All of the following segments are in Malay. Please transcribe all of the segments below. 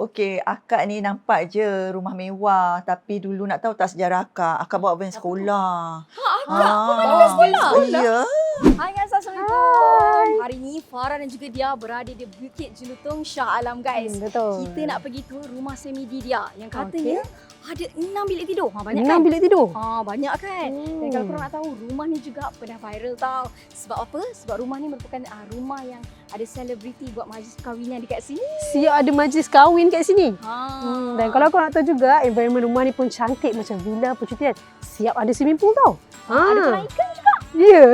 Okey, akak ni nampak je rumah mewah tapi dulu nak tahu tak sejarah akak. Akak bawa van sekolah. Ha, akak pun mahu van sekolah? Ya. Hai guys, Assalamualaikum. Hari ni Farah dan juga dia berada di Bukit Jelutong Shah Alam guys. Hmm, betul. Kita nak pergi tu rumah semi dia yang katanya ada enam bilik tidur. Ha, banyak Enam kan? bilik tidur. Ha, banyak kan? Dan kalau Hmm. korang nak tahu, rumah ni juga pernah viral tau. Sebab apa? Sebab rumah ni merupakan uh, rumah yang ada selebriti buat majlis perkahwinan dekat sini. Siap ada majlis kahwin kat sini. Ha. Hmm, dan kalau kau nak tahu juga, environment rumah ni pun cantik macam villa percutian. Siap ada swimming pool tau. Ha. ada kolam ikan juga. Ya. Yeah.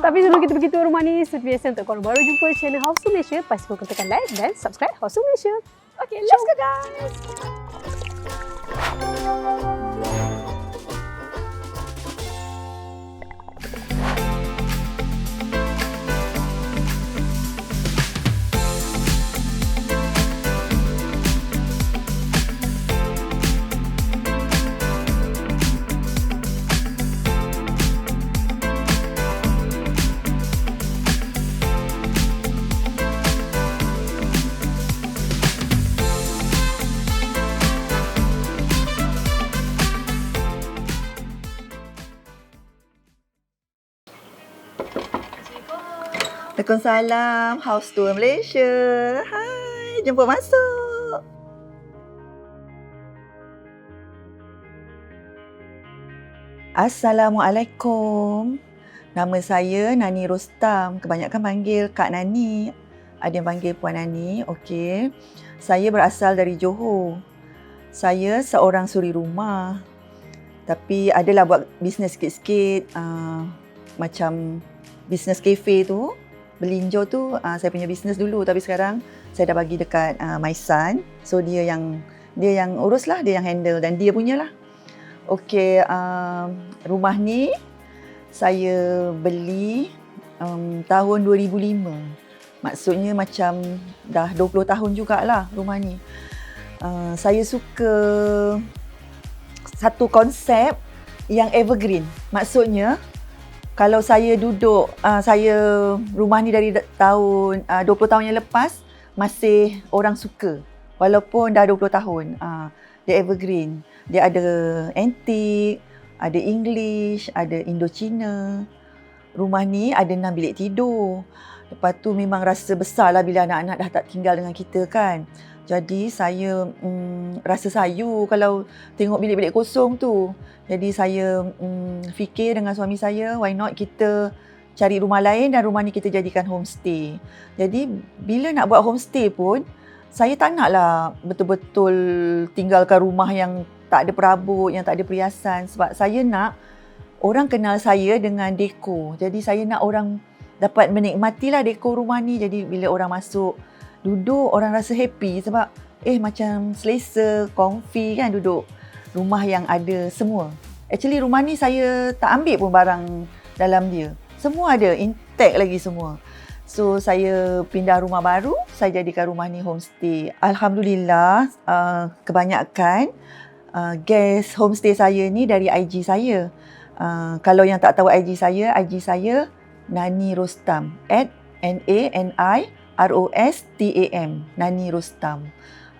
Tapi sebelum kita pergi tu rumah ni, seperti biasa untuk korang baru jumpa channel House Malaysia, pastikan korang tekan like dan subscribe House Malaysia. Okay, let's go guys. Waalaikumsalam. House Tour Malaysia. Hai, jemput masuk. Assalamualaikum. Nama saya Nani Rostam. Kebanyakan panggil Kak Nani. Ada yang panggil Puan Nani. Okey. Saya berasal dari Johor. Saya seorang suri rumah. Tapi adalah buat bisnes sikit-sikit. Uh, macam bisnes cafe tu. Belinjo tu uh, saya punya bisnes dulu. Tapi sekarang saya dah bagi dekat uh, my son. So dia yang dia yang urus lah. Dia yang handle dan dia punya lah. Okey, um, rumah ni saya beli um, tahun 2005. Maksudnya macam dah 20 tahun jugalah rumah ni. Uh, saya suka satu konsep yang evergreen. Maksudnya kalau saya duduk, uh, saya rumah ni dari tahun uh, 20 tahun yang lepas masih orang suka. Walaupun dah 20 tahun. Uh, dia evergreen. Dia ada antik, ada English, ada Indochina. Rumah ni ada 6 bilik tidur. Lepas tu memang rasa besar lah bila anak-anak dah tak tinggal dengan kita kan. Jadi saya mm, rasa sayu kalau tengok bilik-bilik kosong tu. Jadi saya mm, fikir dengan suami saya, why not kita cari rumah lain dan rumah ni kita jadikan homestay. Jadi bila nak buat homestay pun, saya tak naklah betul-betul tinggalkan rumah yang tak ada perabot, yang tak ada perhiasan sebab saya nak orang kenal saya dengan dekor. Jadi saya nak orang dapat menikmatilah dekor rumah ni. Jadi bila orang masuk duduk orang rasa happy sebab eh macam selesa, comfy kan duduk rumah yang ada semua. Actually rumah ni saya tak ambil pun barang dalam dia. Semua ada, intact lagi semua. So saya pindah rumah baru, saya jadikan rumah ni homestay. Alhamdulillah uh, kebanyakan uh, guest homestay saya ni dari IG saya. Uh, kalau yang tak tahu IG saya, IG saya Nani Rostam at N A N I R O S T A M Nani Rostam.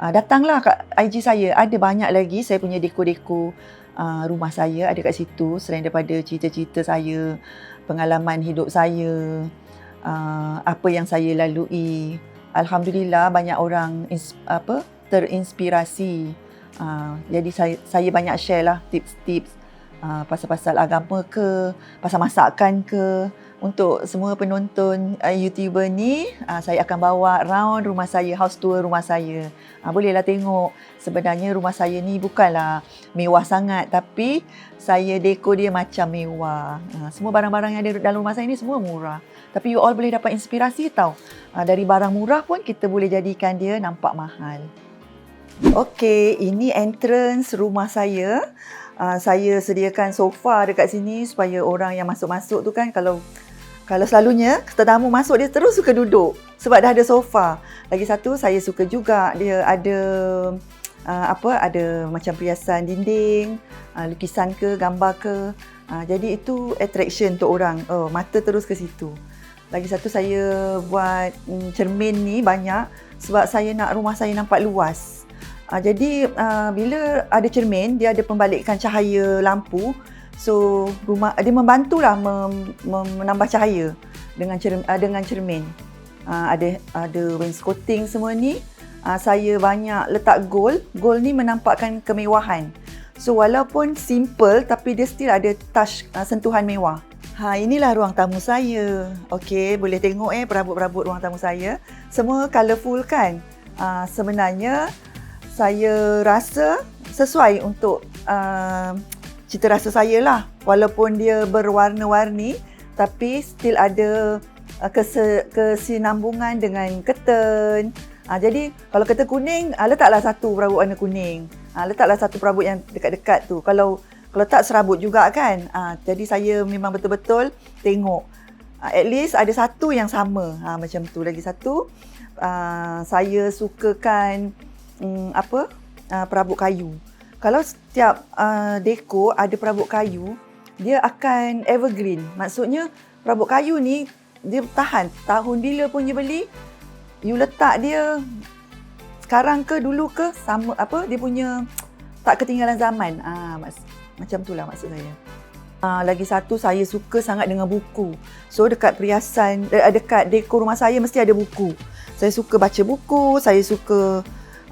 Uh, datanglah kat IG saya. Ada banyak lagi saya punya deko-deko uh, rumah saya ada kat situ selain daripada cerita-cerita saya, pengalaman hidup saya, uh, apa yang saya lalui. Alhamdulillah banyak orang ins, apa terinspirasi. Uh, jadi saya saya banyak share lah tips-tips uh, pasal-pasal agama ke, pasal masakan ke. Untuk semua penonton uh, YouTuber ni, uh, saya akan bawa round rumah saya, house tour rumah saya. Uh, bolehlah tengok. Sebenarnya rumah saya ni bukanlah mewah sangat tapi saya dekor dia macam mewah. Uh, semua barang-barang yang ada dalam rumah saya ni semua murah. Tapi you all boleh dapat inspirasi tau. Uh, dari barang murah pun kita boleh jadikan dia nampak mahal. Okey, ini entrance rumah saya. Uh, saya sediakan sofa dekat sini supaya orang yang masuk-masuk tu kan kalau kalau selalunya tetamu masuk dia terus suka duduk sebab dah ada sofa. Lagi satu saya suka juga dia ada uh, apa ada macam perhiasan dinding, uh, lukisan ke, gambar ke. Uh, jadi itu attraction untuk orang. Oh, mata terus ke situ. Lagi satu saya buat mm, cermin ni banyak sebab saya nak rumah saya nampak luas. Uh, jadi uh, bila ada cermin, dia ada pembalikan cahaya lampu. So rumah dia membantulah mem, mem, menambah cahaya dengan cermin, uh, dengan cermin. Uh, ada ada wainscoting semua ni. Uh, saya banyak letak gold. Gold ni menampakkan kemewahan. So walaupun simple tapi dia still ada touch uh, sentuhan mewah. Ha inilah ruang tamu saya. Okey, boleh tengok eh perabot-perabot ruang tamu saya. Semua colourful kan? Uh, sebenarnya saya rasa sesuai untuk uh, cita rasa saya lah. Walaupun dia berwarna-warni tapi still ada uh, kesinambungan dengan curtain. Uh, jadi kalau curtain kuning, uh, letaklah satu perabot warna kuning. Uh, letaklah satu perabot yang dekat-dekat tu. Kalau kalau tak serabut juga kan. Jadi saya memang betul-betul tengok. At least ada satu yang sama. Macam tu. Lagi satu, saya sukakan um, apa perabot kayu. Kalau setiap uh, dekor ada perabot kayu, dia akan evergreen. Maksudnya perabot kayu ni dia tahan tahun bila pun you beli, you letak dia sekarang ke dulu ke sama apa dia punya tak ketinggalan zaman. Ah mas, macam itulah maksud saya. Uh, lagi satu saya suka sangat dengan buku. So dekat perhiasan eh, dekat dekor rumah saya mesti ada buku. Saya suka baca buku, saya suka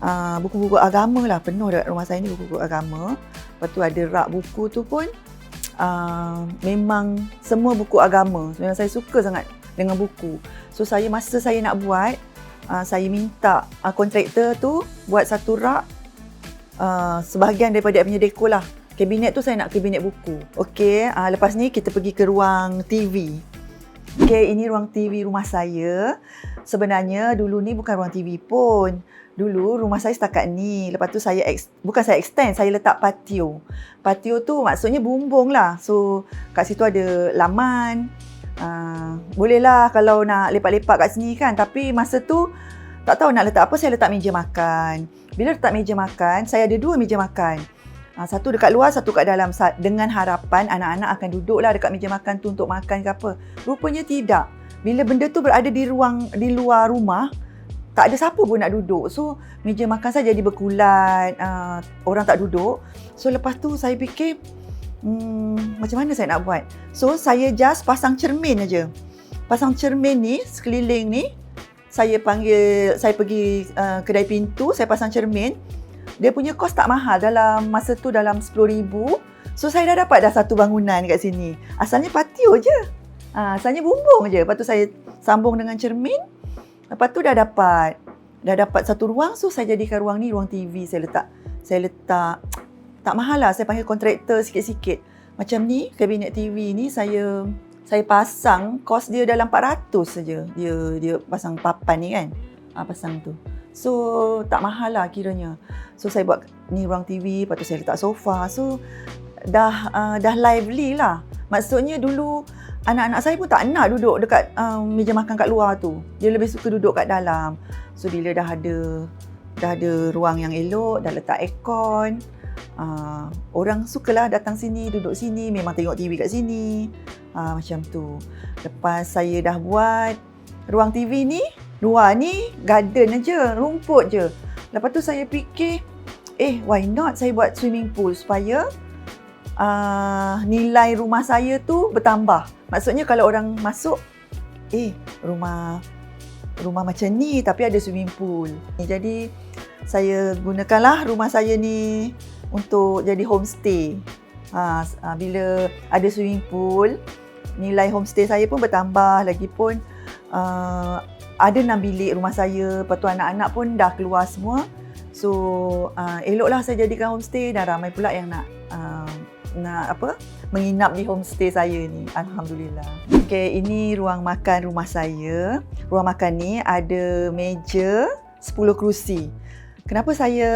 uh, buku-buku agama lah penuh dekat rumah saya ni buku-buku agama. Lepas tu ada rak buku tu pun uh, memang semua buku agama. Memang saya suka sangat dengan buku. So saya masa saya nak buat uh, saya minta uh, kontraktor tu buat satu rak uh, sebahagian daripada dia punya dekor lah. Kabinet tu saya nak kabinet buku. Okey, uh, lepas ni kita pergi ke ruang TV. Okey, ini ruang TV rumah saya. Sebenarnya dulu ni bukan ruang TV pun. Dulu rumah saya setakat ni. Lepas tu saya ex, bukan saya extend, saya letak patio. Patio tu maksudnya bumbung lah. So kat situ ada laman. Uh, bolehlah kalau nak lepak-lepak kat sini kan. Tapi masa tu tak tahu nak letak apa, saya letak meja makan. Bila letak meja makan, saya ada dua meja makan. Uh, satu dekat luar, satu kat dalam. Dengan harapan anak-anak akan duduklah dekat meja makan tu untuk makan ke apa. Rupanya tidak. Bila benda tu berada di ruang di luar rumah, tak ada siapa pun nak duduk. So, meja makan saya jadi berkulat, uh, orang tak duduk. So, lepas tu saya fikir, hmm, macam mana saya nak buat? So, saya just pasang cermin aja. Pasang cermin ni, sekeliling ni, saya panggil, saya pergi uh, kedai pintu, saya pasang cermin. Dia punya kos tak mahal, dalam masa tu dalam RM10,000. So, saya dah dapat dah satu bangunan kat sini. Asalnya patio je. Uh, asalnya bumbung je. Lepas tu saya sambung dengan cermin. Lepas tu dah dapat dah dapat satu ruang so saya jadikan ruang ni ruang TV saya letak saya letak tak mahal lah. Saya panggil kontraktor sikit-sikit. Macam ni kabinet TV ni saya saya pasang kos dia dalam 400 saja. Dia dia pasang papan ni kan? Ha, pasang tu. So tak mahal lah kiranya. So saya buat ni ruang TV lepas tu saya letak sofa. So dah uh, dah lively lah. Maksudnya dulu anak-anak saya pun tak nak duduk dekat um, meja makan kat luar tu. Dia lebih suka duduk kat dalam. So bila dah ada dah ada ruang yang elok, dah letak aircon, uh, orang sukalah datang sini, duduk sini, memang tengok TV kat sini. Uh, macam tu. Lepas saya dah buat ruang TV ni, luar ni garden aja, rumput je. Lepas tu saya fikir, eh why not saya buat swimming pool supaya uh, nilai rumah saya tu bertambah. Maksudnya kalau orang masuk, eh rumah rumah macam ni tapi ada swimming pool. Jadi saya gunakanlah rumah saya ni untuk jadi homestay. Ha, bila ada swimming pool, nilai homestay saya pun bertambah. Lagipun uh, ada enam bilik rumah saya. Lepas tu anak-anak pun dah keluar semua. So uh, eloklah saya jadikan homestay dan ramai pula yang nak uh, nak apa menginap di homestay saya ni alhamdulillah. Okey, ini ruang makan rumah saya. Ruang makan ni ada meja, 10 kerusi. Kenapa saya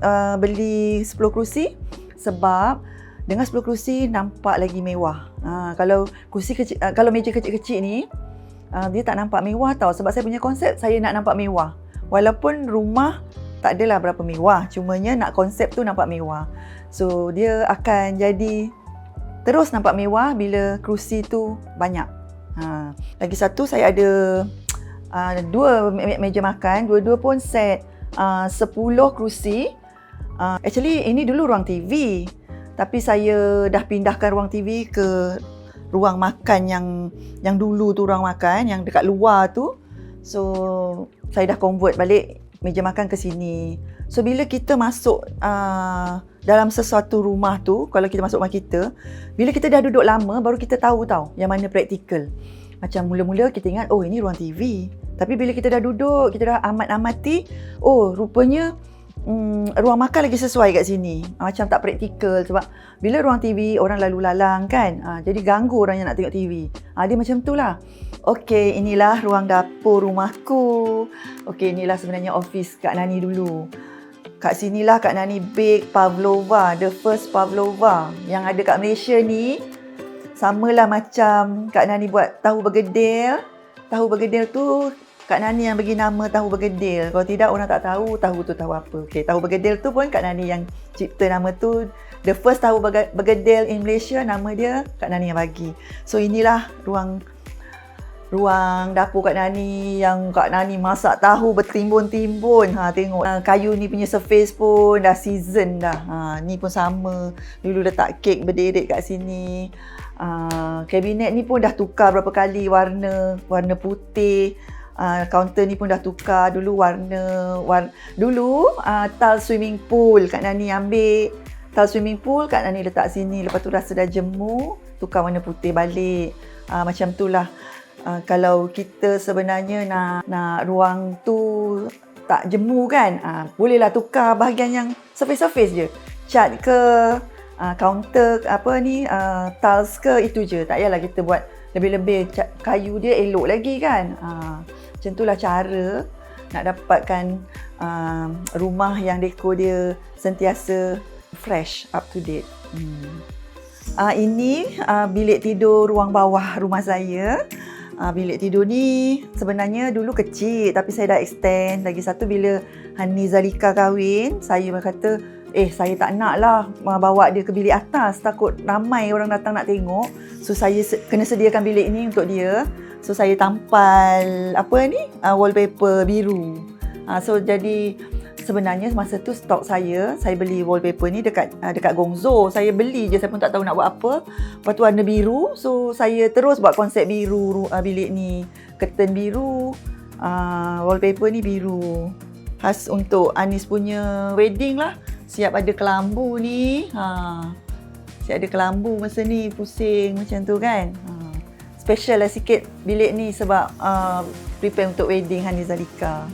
uh, beli 10 kerusi? Sebab dengan 10 kerusi nampak lagi mewah. Uh, kalau kerusi kecil uh, kalau meja kecil-kecil ni uh, dia tak nampak mewah tau sebab saya punya konsep saya nak nampak mewah. Walaupun rumah tak adalah berapa mewah, cumanya nak konsep tu nampak mewah. So dia akan jadi terus nampak mewah bila kerusi tu banyak. Ha. Lagi satu saya ada uh, dua meja makan, dua-dua pun set uh, 10 kerusi. Uh, actually ini dulu ruang TV. Tapi saya dah pindahkan ruang TV ke ruang makan yang yang dulu tu ruang makan yang dekat luar tu. So saya dah convert balik meja makan ke sini. So bila kita masuk uh, dalam sesuatu rumah tu, kalau kita masuk rumah kita, bila kita dah duduk lama baru kita tahu tau yang mana praktikal. Macam mula-mula kita ingat oh ini ruang TV. Tapi bila kita dah duduk, kita dah amat-amati, oh rupanya hmm, ruang makan lagi sesuai kat sini. Ah, Macam tak praktikal sebab bila ruang TV orang lalu lalang kan. Ah, jadi ganggu orang yang nak tengok TV. Ah, dia macam tu lah. Okey, inilah ruang dapur rumahku. Okey, inilah sebenarnya office Kak Nani dulu. Kat sinilah Kak Nani bake pavlova, the first pavlova yang ada kat Malaysia ni. Samalah macam Kak Nani buat tahu bergedil. Tahu bergedil tu Kak Nani yang bagi nama tahu bergedil. Kalau tidak orang tak tahu tahu tu tahu apa. Okey, tahu bergedil tu pun Kak Nani yang cipta nama tu. The first tahu berge- bergedil in Malaysia nama dia Kak Nani yang bagi. So inilah ruang ruang dapur Kak Nani yang Kak Nani masak tahu bertimbun-timbun. Ha tengok ha, kayu ni punya surface pun dah season dah. Ha ni pun sama. Dulu letak kek berderet kat sini. Uh, kabinet ni pun dah tukar berapa kali warna warna putih uh, kaunter ni pun dah tukar. Dulu warna war, dulu uh, tile swimming pool Kak Nani ambil. Tile swimming pool Kak Nani letak sini. Lepas tu rasa dah jemur tukar warna putih balik. Uh, macam tu lah. Uh, kalau kita sebenarnya nak nak ruang tu tak jemur kan? Uh, bolehlah tukar bahagian yang surface-surface je. Cat ke uh, counter apa ni uh, tiles ke itu je. Tak payahlah kita buat lebih-lebih. Kayu dia elok lagi kan? Uh, macam itulah cara nak dapatkan uh, rumah yang dekor dia sentiasa fresh up to date. Hmm. uh, ini uh, bilik tidur ruang bawah rumah saya. Uh, bilik tidur ni sebenarnya dulu kecil tapi saya dah extend lagi satu bila Hani Zalika kahwin saya berkata eh saya tak nak lah bawa dia ke bilik atas. Takut ramai orang datang nak tengok. So saya kena sediakan bilik ni untuk dia so saya tampal apa ni? Uh, wallpaper biru. Uh, so jadi sebenarnya masa tu stok saya saya beli wallpaper ni dekat uh, dekat Gongzo. Saya beli je saya pun tak tahu nak buat apa. Lepas tu warna biru. So saya terus buat konsep biru uh, bilik ni. Curtain biru uh, wallpaper ni biru. Khas untuk Anis punya wedding lah. Siap ada kelambu ni. Ha siap ada kelambu masa ni pusing macam tu kan. ha special lah sikit bilik ni sebab uh, prepare untuk wedding Hani Zalika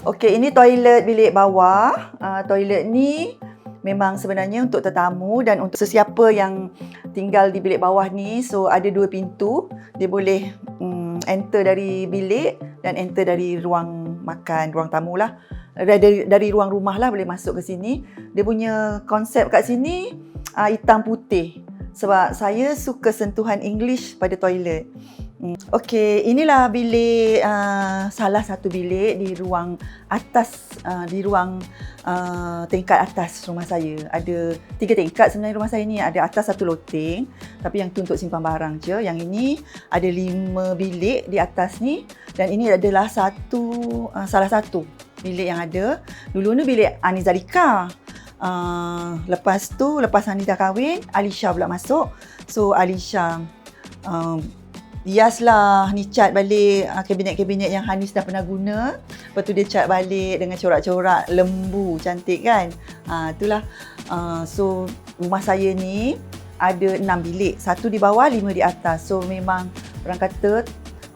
Okey, ini toilet bilik bawah. Uh, toilet ni memang sebenarnya untuk tetamu dan untuk sesiapa yang tinggal di bilik bawah ni. So, ada dua pintu. Dia boleh um, enter dari bilik dan enter dari ruang makan, ruang tamu lah. Dari, dari ruang rumah lah boleh masuk ke sini. Dia punya konsep kat sini uh, hitam putih. Sebab saya suka sentuhan English pada toilet. Hmm. Okey, inilah bilik uh, salah satu bilik di ruang atas uh, di ruang uh, tingkat atas rumah saya. Ada tiga tingkat sebenarnya rumah saya ni. Ada atas satu loteng, tapi yang tu untuk simpan barang je. Yang ini ada lima bilik di atas ni dan ini adalah satu uh, salah satu bilik yang ada. Dulu ni bilik Anizalika. Uh, lepas tu lepas Ani dah kahwin, Alisha pula masuk. So Alisha uh, hias lah ni cat balik uh, kabinet-kabinet yang Hanis dah pernah guna. Lepas tu dia cat balik dengan corak-corak lembu cantik kan? Uh, itulah. Uh, so rumah saya ni ada enam bilik. Satu di bawah lima di atas. So memang orang kata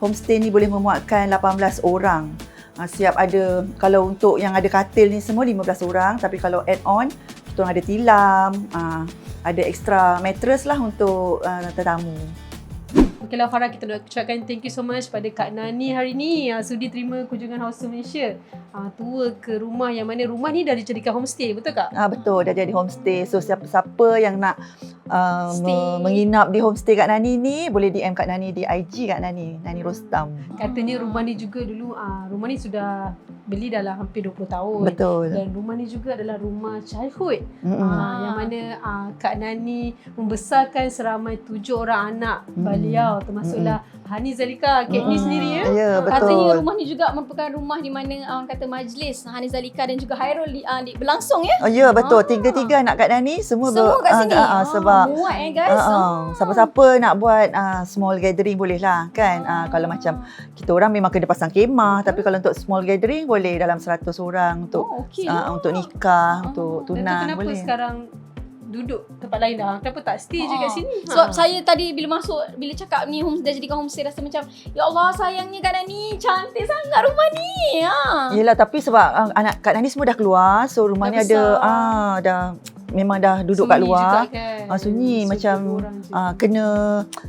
homestay ni boleh memuatkan 18 orang uh, siap ada kalau untuk yang ada katil ni semua 15 orang tapi kalau add on kita ada tilam uh, ada extra mattress lah untuk uh, tetamu Okay lah Farah, kita nak ucapkan thank you so much pada Kak Nani hari ni uh, sudi terima kunjungan House of Malaysia. Uh, tua ke rumah yang mana rumah ni dah dijadikan homestay, betul Kak? Ah betul, dah jadi homestay. So siapa-siapa yang nak uh, Stay. me- menginap di homestay Kak Nani ni, boleh DM Kak Nani di IG Kak Nani, Nani Rostam. Katanya rumah ni juga dulu ah rumah ni sudah beli dalam hampir 20 tahun. Betul. Dan rumah ni juga adalah rumah childhood. Ah, yang mana ah, Kak Nani membesarkan seramai tujuh orang anak Mm. beliau termasuklah Hani Zalika, Kak Ni sendiri ya. Ya, Katanya betul. rumah ni juga merupakan rumah di mana orang kata majlis Hani Zalika dan juga Hairul uh, berlangsung ya. Oh ya, betul. Ah. Tiga-tiga anak Kak Nani semua, Semua kat ah, sini. ah, ah, sebab muat eh guys. Ah. Siapa-siapa nak buat uh, small gathering boleh lah kan. Uh, kalau macam kita orang memang kena pasang kemah tapi kalau untuk small gathering boleh dalam 100 orang untuk oh, okay. uh, untuk nikah, Ah. untuk Dan tu tunang kenapa boleh. sekarang duduk tempat lain dah? Kenapa tak stay je kat sini? Sebab Ha. saya tadi bila masuk bila cakap ni home dah jadikan homestay rasa macam ya Allah sayangnya Kak Nani cantik sangat rumah ni. Ha. Yelah tapi sebab uh, anak Kak Nani semua dah keluar so rumah Dah ni ada besar. ah dah memang dah duduk kat Sunyi luar. Juga, kan? Ah, sunyi, So, macam. Ah, kena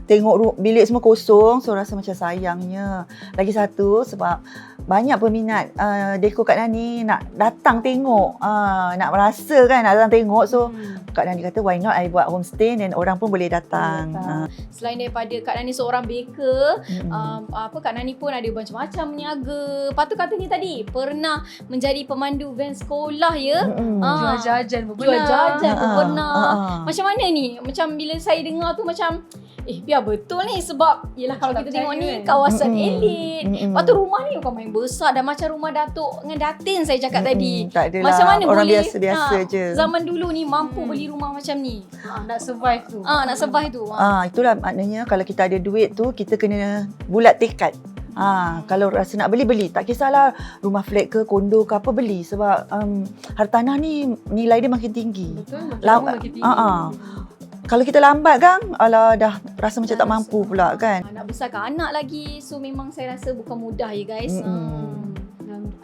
tengok ru- bilik semua kosong so rasa macam sayangnya. Lagi satu sebab banyak peminat uh, Deko Kak Nani nak datang tengok, uh, nak merasa kan nak datang tengok so Hmm. Kak Nani kata why not I buat homestay dan orang pun boleh datang. Boleh datang. Ah, Selain daripada Kak Nani seorang baker, mm-mm. um, apa Kak Nani pun ada macam-macam niaga. Lepas tu katanya tadi pernah menjadi pemandu van sekolah ya. Mm-mm. Ah. Jual jajan pun Jual pernah. jajan pun Ah, pernah. ah, ah. Macam mana ni? Macam bila saya dengar tu macam eh biar betul ni sebab yelah kalau kita tengok ni kan? kawasan Mm-mm. elit. Mm-mm. Lepas tu rumah ni bukan main besar dan macam rumah Datuk dengan Datin saya cakap Mm-mm. tadi. Tak adalah. Macam mana orang boleh biasa-biasa ah, je. Zaman dulu ni mampu Hmm. beli rumah macam ni. Ah, nak survive tu. Ah nak survive tu. Ah. Ah, itulah maknanya kalau kita ada duit tu kita kena bulat tekad. Ah, kalau rasa nak beli beli, tak kisahlah rumah flat ke kondo ke apa beli sebab um, hartanah ni nilai dia makin tinggi. Betul. Makin Lam- makin tinggi. ah. Kalau kita lambat kan, ala dah rasa macam Dah tak mampu pula kan. Nak besarkan anak lagi. So memang saya rasa bukan mudah ya guys. Ah.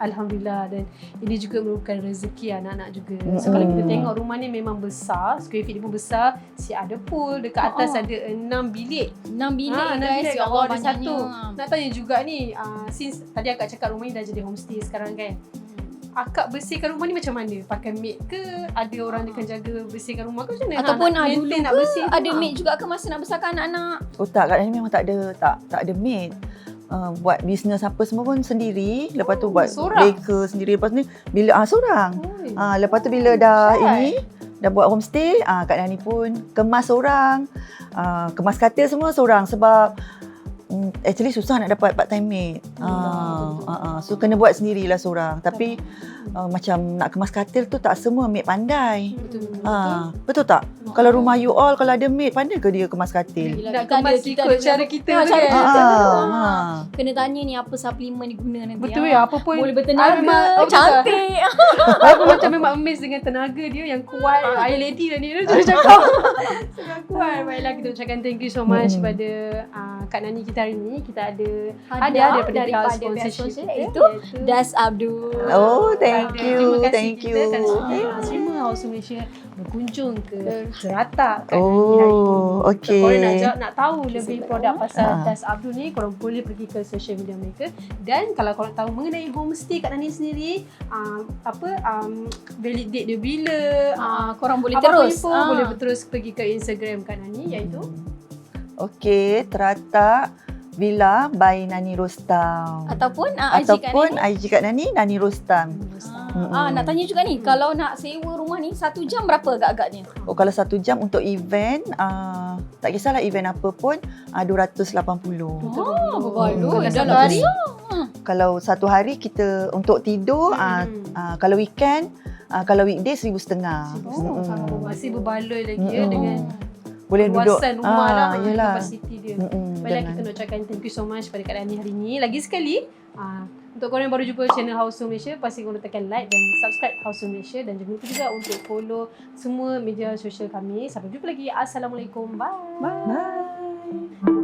Alhamdulillah dan ini juga merupakan rezeki anak-anak juga. So kalau kita tengok rumah ni memang besar, square feet dia pun besar, si ada pool, dekat atas Oh. ada enam bilik. Enam bilik enam guys. bilik Ya Allah ada satu. Nak tanya juga ni, uh, since tadi akak cakap rumah ni dah jadi homestay sekarang kan. Akak bersihkan rumah ni macam mana? Pakai maid ke? Ada orang yang akan jaga bersihkan rumah ke macam mana? Ataupun nak ah, maintain, dulu nak ke bersih ada maid juga ke masa nak besarkan anak-anak? Oh tak, kat ni memang tak ada tak tak ada maid. Uh, buat bisnes apa semua pun sendiri. Lepas tu Oh, buat baker sendiri. Lepas ni bila ah seorang. Ah, lepas tu bila dah dahsyat. ini dah buat homestay, ah Kak Nani pun kemas seorang. Ah, kemas katil semua seorang sebab actually susah nak dapat part time maid. Hmm, Ah, betul, betul. ah, ah, so kena buat sendirilah seorang. Tapi uh, macam nak kemas katil tu tak semua maid pandai. Betul. Ah, betul tak? Kalau rumah you all kalau ada maid pandai ke dia kemas katil? Yelah, Nak kita ada- kemas kita ikut ada- cara kita Ah, tu cara kan? kita. Ah, Ah. ah. Kena tanya ni apa suplemen diguna nanti. Betul ah. ya, apa pun Boleh bertenaga, memang- oh, betul. cantik. Aku macam memang amazed dengan tenaga dia yang kuat. Air lady lah ni. Dia cakap. Sangat kuat. Baiklah kita ucapkan thank you so much Hmm. kepada uh, Kak Nani kita hari ni. Kita ada Hadiah hadiah daripada, daripada sponsorship sponsor, kita, iaitu Das Abdul. Oh, thank Ada. you, Terima kasih thank kita you. Kan, uh, semua House Malaysia berkunjung ke Nani hari Oh, ini. okey. So, korang nak, jawab, nak tahu lebih produk pasal Ah. Das Abdul ni, korang boleh pergi ke social media mereka. Dan kalau korang tahu mengenai homestay Kak Nani sendiri, uh, apa um, valid date dia bila, uh, korang boleh apa-apa terus. info, Ah. boleh terus pergi ke Instagram Kak Nani iaitu Okey, Terata Villa by Nani Rostam. Ataupun ah, IG kat Ataupun Nani. IG kat Nani, Nani Rostam. Ah, ah, nak tanya juga ni, kalau nak sewa rumah ni satu jam berapa agak-agaknya? Oh, kalau satu jam untuk event, uh, tak kisahlah event apa pun, uh, 280. Oh, berbaloi. Kalau Dah lah hari, Kalau satu hari kita untuk tidur, uh, Hmm. uh, kalau weekend, uh, kalau weekday seribu setengah. Oh, Mm-mm. masih berbaloi lagi ya Mm-mm. dengan Boleh duduk. luasan rumah Ah, lah, yelah. kapasiti dia. Mm-mm, Baiklah kita nak ucapkan thank you so much pada Kak Dani hari ini. Lagi sekali, uh, untuk korang yang baru jumpa channel House of Malaysia, pasti korang tekan like dan subscribe House of Malaysia dan jangan lupa juga untuk follow semua media sosial kami. Sampai jumpa lagi. Assalamualaikum. Bye. Bye.